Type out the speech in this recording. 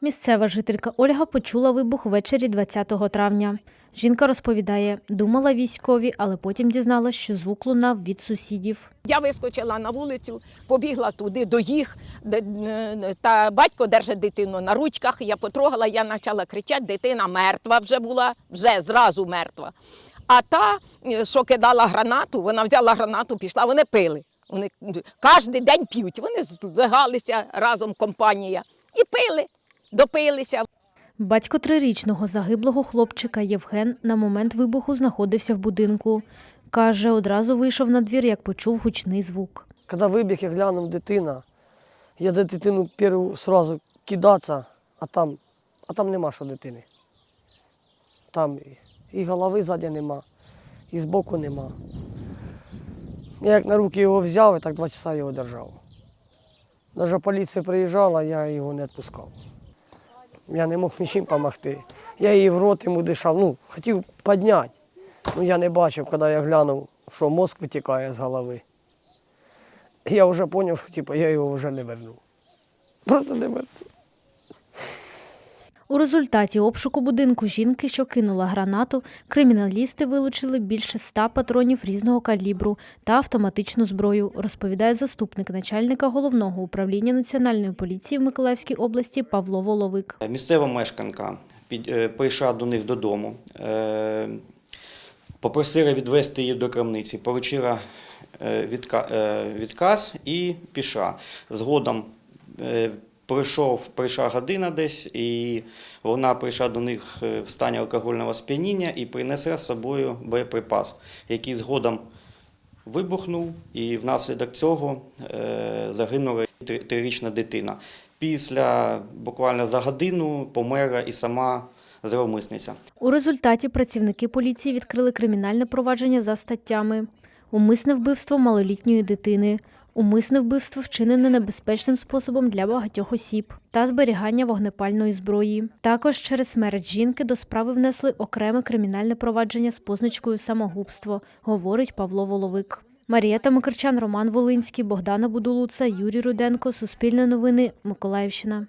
Місцева жителька Ольга почула вибух ввечері 20 травня. Жінка розповідає, думала військові, але потім дізналась, що звук лунав від сусідів. Я вискочила на вулицю, побігла туди до їх, е, та батько держить дитину на ручках. Я потрогала, я почала кричати, дитина мертва вже була, вже зразу мертва. А та, е, що кидала гранату, вона взяла гранату, пішла, вони пили. Вони кожен день п'ють. Вони злегалися разом, компанія, і пили, допилися. Батько трирічного загиблого хлопчика Євген на момент вибуху знаходився в будинку. Каже, одразу вийшов на двір, як почув гучний звук. Когда выбег, я глянув дитина. Я до дитину перву сразу кидатися, а там, а там нема що дитини. Там і- і голови ззаді нема, і збоку нема. Я як на руки його взяв і так два часа його держав. Навіть поліція приїжджала, я його не відпускав. Я не мог нічим допомогти. Я її в рот йому дишав, ну, хотів підняти. Ну я не бачив, коли я глянув, що мозк витікає з голови. Я вже зрозумів, що типу, я його вже не верну. Просто не верну. У результаті обшуку будинку жінки, що кинула гранату, криміналісти вилучили більше ста патронів різного калібру та автоматичну зброю, розповідає заступник начальника головного управління національної поліції в Миколаївській області Павло Воловик. Місцева мешканка е, прийшла до них додому, е, попросила відвести її до крамниці, поручила е, е, відказ і пішла. Згодом пройшов, прийшла година десь, і вона прийшла до них е, в стані алкогольного сп'яніння і принесла з собою боєприпас, який згодом вибухнув, і внаслідок цього е, загинула трирічна дитина. Після буквально за годину померла і сама зловмисниця. У результаті працівники поліції відкрили кримінальне провадження за статтями: умисне вбивство малолітньої дитини, умисне вбивство вчинене небезпечним способом для багатьох осіб та зберігання вогнепальної зброї. Також через смерть жінки до справи внесли окреме кримінальне провадження з позначкою самогубство, говорить Павло Воловик. Марія Тамикарчан, Роман Волинський, Богдана Будулуца, Юрій Руденко, Суспільне новини, Миколаївщина.